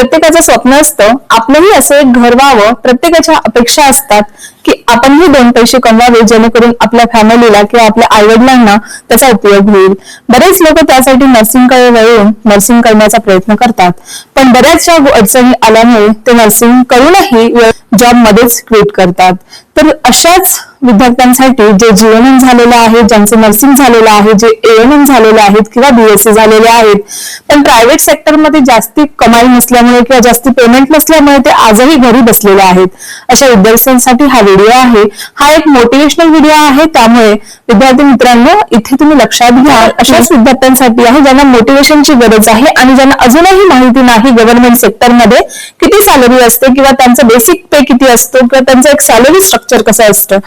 प्रत्येकाचं स्वप्न असतं आपलंही असं एक घर व्हावं प्रत्येकाच्या अपेक्षा असतात की आपणही दोन पैसे कमवावे जेणेकरून आपल्या फॅमिलीला किंवा आपल्या आईवडिलांना त्याचा उपयोग होईल. बरेच लोक त्यासाठी नर्सिंगकडे वळून नर्सिंग करण्याचा प्रयत्न करतात. पण बऱ्याचशा अडचणी आल्यामुळे ते नर्सिंग करूनही जॉबमध्येच क्विट करतात. तर अशाच विद्यार्थ्यांसाठी जे जीएनएम झालेलं आहे ज्यांचं नर्सिंग झालेलं आहे जे एएनएम झालेले आहेत किंवा बीएससी झालेले आहेत पण प्रायव्हेट सेक्टरमध्ये जास्ती कमाई नसल्यामुळे किंवा जास्ती पेमेंट नसल्यामुळे ते आजही घरी बसलेले आहेत. अशा विद्यार्थ्यांसाठी हा व्हिडिओ आहे. हा एक मोटिवेशनल व्हिडिओ आहे. त्यामुळे विद्यार्थी मित्रांनो इथे तुम्ही लक्षात घ्या अशाच विद्यार्थ्यांसाठी आहे ज्यांना मोटिवेशनची गरज आहे आणि ज्यांना अजूनही माहिती नाही गव्हर्नमेंट सेक्टरमध्ये किती सॅलरी असते किंवा त्यांचं बेसिक पे किती असतो किंवा त्यांचं एक सॅलरी स्ट्रक्चर कसं असतं?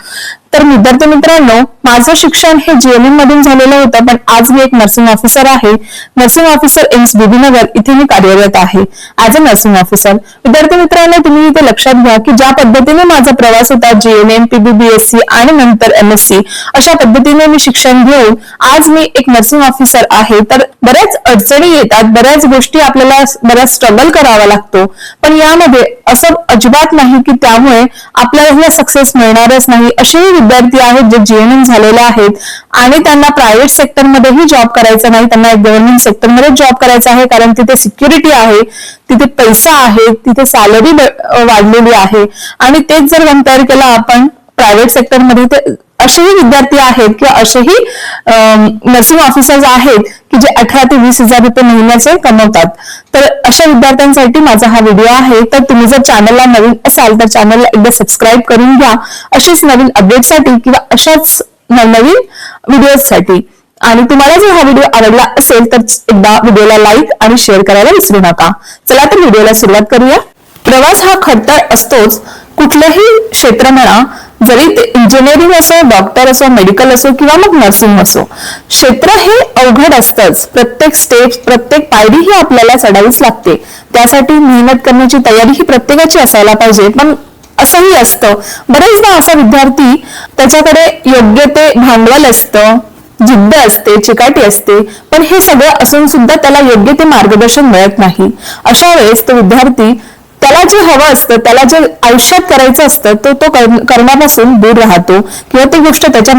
तर विद्यार्थी मित्रांनो माझं शिक्षण हे जीएनएम मधून झालेलं होतं पण आज मी एक नर्सिंग ऑफिसर आहे. नर्सिंग ऑफिसर एम्स बीबीनगर इथे मी कार्यरत आहे. ऍज अ नर्सिंग ऑफिसर विद्यार्थी मित्रांनो तुम्ही इथे लक्षात घ्या की ज्या पद्धतीने माझा प्रवास होता जीएनएम पीबीबीएससी आणि नंतर एमएससी अशा पद्धतीने मी शिक्षण घेऊन आज मी एक नर्सिंग ऑफिसर आहे. तर बऱ्याच अडचणी येतात बऱ्याच गोष्टी आपल्याला बऱ्याच स्ट्रगल करावा लागतो. पण यामध्ये असं अजिबात नाही की त्यामुळे आपल्याला सक्सेस मिळणारच नाही अशीही विद्यार्थी आहेत जे जीएनएम झालेले आहेत आणि त्यांना प्रायव्हेट सेक्टरमध्येही जॉब करायचा नाही. त्यांना एक गव्हर्नमेंट सेक्टरमध्ये जॉब करायचा आहे. कारण तिथे सिक्युरिटी आहे तिथे पैसा आहे तिथे सॅलरी वाढलेली आहे. आणि तेच जर कंपेअर केलं आपण प्रायव्हेट सेक्टरमध्ये ते असेही विद्यार्थी आहेत किंवा असेही नर्सिंग ऑफिसर्स आहेत की जे अठरा ते वीस हजार रुपये महिन्याचे कमवतात. तर अशा विद्यार्थ्यांसाठी माझा हा व्हिडिओ आहे. तर तुम्ही जर चॅनलला नवीन असाल तर चॅनलला एकदा सबस्क्राईब करून घ्या. अशीच नवीन अपडेटसाठी किंवा अशाच नवनवीन व्हिडिओसाठी आणि तुम्हाला जर हा व्हिडिओ आवडला असेल तर एकदा व्हिडिओला लाईक आणि शेअर करायला विसरू नका. चला तर व्हिडिओला सुरुवात करूया. प्रवास हा खडतर असतोच. कुठलंही क्षेत्र म्हणा जरी ते इंजिनिअरिंग असो डॉक्टर असो मेडिकल असो किंवा मग नर्सिंग असो क्षेत्र हे अवघड असतंच. प्रत्येक स्टेप प्रत्येक पायरी ही आपल्याला चढावीच लागते. त्यासाठी मेहनत करण्याची तयारी ही प्रत्येकाची असायला पाहिजे. पण असंही असतं. बरेचदा असा विद्यार्थी त्याच्याकडे योग्य ते भांडवल असतं जिद्द असते चिकाटी असते. पण हे सगळं असून सुद्धा त्याला योग्य ते मार्गदर्शन मिळत नाही. अशा वेळेस तो विद्यार्थी त्याला जे हवं असतं त्याला जे आयुष्यात करायचं असतं तो तो करण्यापासून दूर राहतो. किंवा ती गोष्ट त्याच्या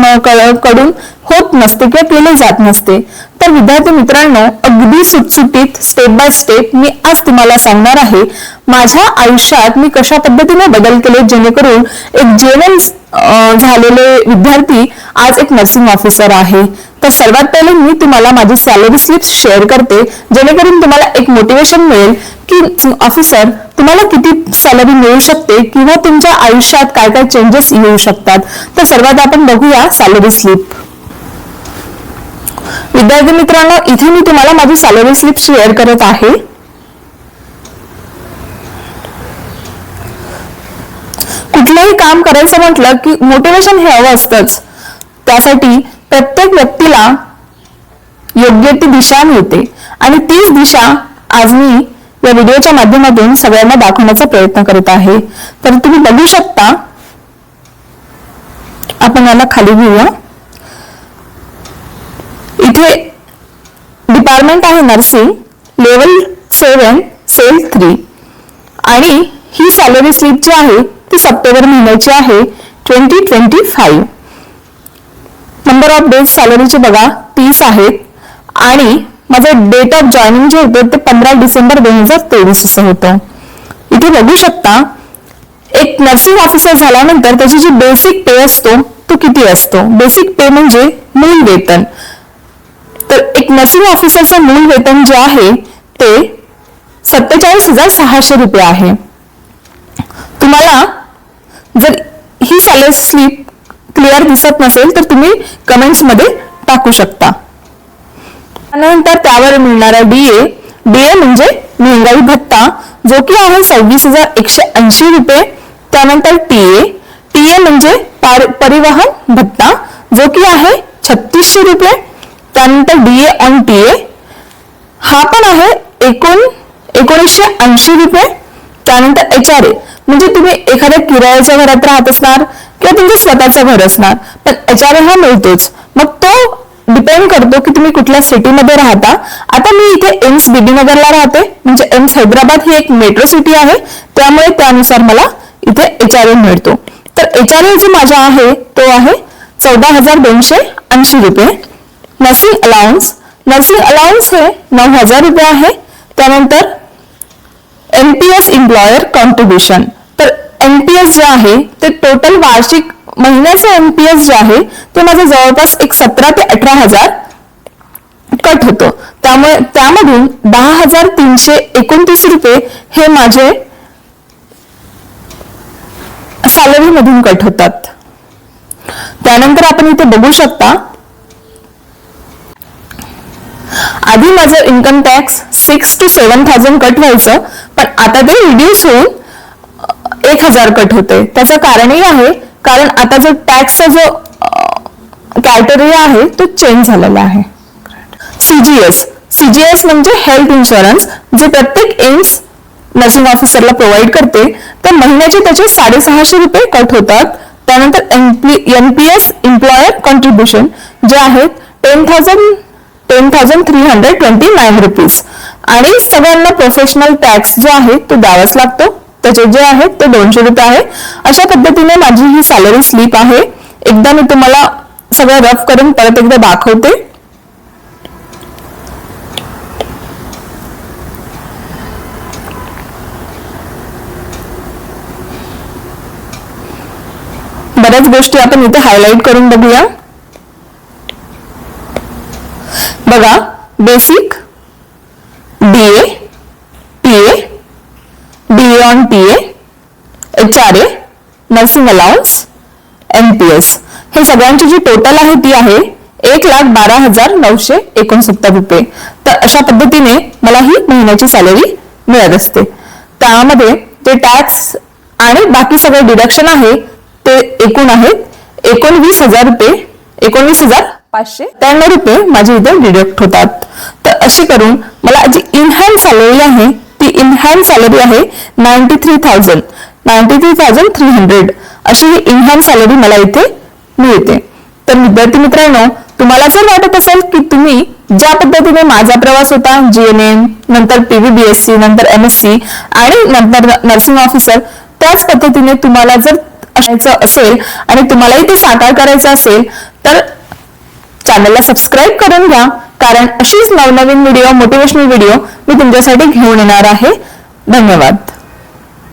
कडून होत नसते किंवा केली जात नसते. तर विद्यार्थी मित्रांनो अगदी सुटसुटीत स्टेप बाय स्टेप मी आज तुम्हाला सांगणार आहे माझ्या आयुष्यात मी कशा पद्धतीने बदल केले जेणेकरून एक जेवण झालेले विद्यार्थी आज एक नर्सिंग ऑफिसर आहे. तर सर्वात पहिले मी तुम्हाला माझी सॅलरी स्लिप शेअर करते जेणेकरून तुम्हाला एक मोटिवेशन मिळेल की ऑफिसर तुम्हाला किती सॅलरी मिळू शकते किंवा तुमच्या आयुष्यात काय काय चेंजेस येऊ शकतात? तर सर्वात आपण बघूया सॅलरी स्लिप विद्यार्थी मित्रांनो इथे मी तुम्हाला माझी सॅलरी स्लिप शेअर करत आहे. कुठलंही काम करायचं म्हटलं की मोटिवेशन हे हवं असतंच. त्यासाठी प्रत्येक व्यक्तीला योग्य ती दिशा मिळते. आणि तीच दिशा आज मी या व्हिडिओच्या माध्यमातून सगळ्यांना दाखवण्याचा प्रयत्न करत आहे. तर तुम्ही बघू शकता आपण याला खाली घेऊया. इथे डिपार्टमेंट आहे nursing level seven cell three आणि ही सॅलरी स्लिप जी आहे ती सप्टेंबर महिन्याची आहे twenty twenty five number of days सॅलरीचे बघा तीस आहेत. आणि माझं डेट ऑफ जॉईनिंग जे होतं ते पंधरा डिसेंबर दोन हजार तेवीस असं होतं. इथे बघू शकता एक नर्सिंग ऑफिसर झाल्यानंतर त्याची जी बेसिक पे असतो तो किती असतो? बेसिक पे म्हणजे मूल वेतन. तर एक नर्सिंग ऑफिसरचं मूल वेतन जे आहे ते सत्तेचाळीस हजार सहाशे रुपये आहे. तुम्हाला जर ही सॅलरी स्लिप क्लिअर दिसत नसेल तर तुम्ही कमेंट्समध्ये टाकू शकता. त्यानंतर त्यावर मिळणारा डीए डीए म्हणजे महंगाई भत्ता जो की आहे सव्वीस हजार एकशे ऐंशी रुपये. त्यानंतर टीए टीए म्हणजे परिवहन भत्ता जो की आहे छत्तीसशे रुपये. त्यानंतर डीए ऑन टीए हा पण आहे एकूण एकोणीसशे ऐंशी रुपये. त्यानंतर एच आर ए म्हणजे तुम्ही एखाद्या किरायाच्या घरात राहत असणार किंवा तुमचं स्वतःचं घर असणार पण एच आर हा मिळतोच. मग तो डिपेंड करतो की तुम्ही कुठल्या सिटीमध्ये राहता. आता मी इथे एम्स बीबी नगरला राहते म्हणजे एम्स हैदराबाद ही एक मेट्रो सिटी आहे. त्यामुळे त्यानुसार मला इथे एच आर मिळतो. तर एच आर जो माझा आहे तो आहे चौदा हजार दोनशे ऐंशी रुपये. नर्सिंग अलाउन्स नर्सिंग अलाउन्स हे नऊ हजार रुपये आहे. त्यानंतर एनपीएस एम्प्लॉयर कॉन्ट्रीब्युशन तर एनपीएस जे आहे ते टोटल वार्षिक महिन्याचं एनपीएस जे आहे ते माझं जवळपास एक सतरा ते अठरा हजार कट होतो. त्यामुळे त्यामधून दहा हजार तीनशे एकोणतीस रुपये हे माझे सॅलरीमधून कट होतात. त्यानंतर आपण इथे बघू शकता आधी माझं income tax six two seven thousand cut व्हायचं पण आता ते रिड्यूस होऊन एक हजार कट होते त्याचं कारणही आहे कारण आता जो टॅक्सचा जो कॅटेरिया आहे तो चेंज झालेला आहे. सीजीएस सीजीएस म्हणजे हेल्थ इन्शुरन्स जे प्रत्येक एम्स नर्सिंग ऑफिसरला प्रोव्हाइड करते तर महिन्याचे त्याचे साडेसहाशे रुपये कट होतात. त्यानंतर एनपीएस एम्प्लॉयर कॉन्ट्रीब्युशन जे आहेत ten thousand ten thousand three hundred twenty nine rupees आणि सगळ्यांना प्रोफेशनल टॅक्स जो आहे तो द्यावाच लागतो. त्याचे जे आहेत ते दोनशे रुपये आहे. अशा पद्धतीने माझी ही सॅलरी स्लिप आहे. एकदा मी तुम्हाला सगळं रफ करून परत एकदा दाखवते. बऱ्याच गोष्टी आपण इथे हायलाइट करून बघूया. बघा basic B A P A D on T H R A nursing allowance M P S हे सगळ्यांची जी टोटल आहे ती आहे एक लाख बारा हजार नऊशे एकोणसत्तर रुपये. तर अशा पद्धतीने मला ही महिन्याची सॅलरी मिळत असते. त्यामध्ये जे टॅक्स आणि बाकी सगळे डिडक्शन आहे ते एकूण आहेत. एकोणवीस हजार रुपये एकोणवीस हजार पाचशे. त्र्याण्णव रुपये माझे इथे डिडक्ट होतात. तर अशी करून मला जी इनहँड सॅलरी आहे ती इनहँड सॅलरी आहे ninety three thousand ninety three thousand three hundred अशी ही इनहँड सॅलरी मला इथे मिळते. तर विद्यार्थी मित्रांनो तुम्हाला जर वाटत असेल की तुम्ही ज्या पद्धतीने माझा प्रवास होता जीएनएम नंतर पीव्हीबीएससी नंतर एमएससी आणि नंतर नर्सिंग ऑफिसर त्याच पद्धतीने तुम्हाला जर असायचं असेल आणि तुम्हालाही ते साकार करायचं असेल तर चॅनलला सबस्क्राईब करून घ्या. कारण अशीच नवनवीन व्हिडिओ मोटिवेशनल व्हिडिओ मी तुमच्यासाठी घेऊन येणार आहे. धन्यवाद.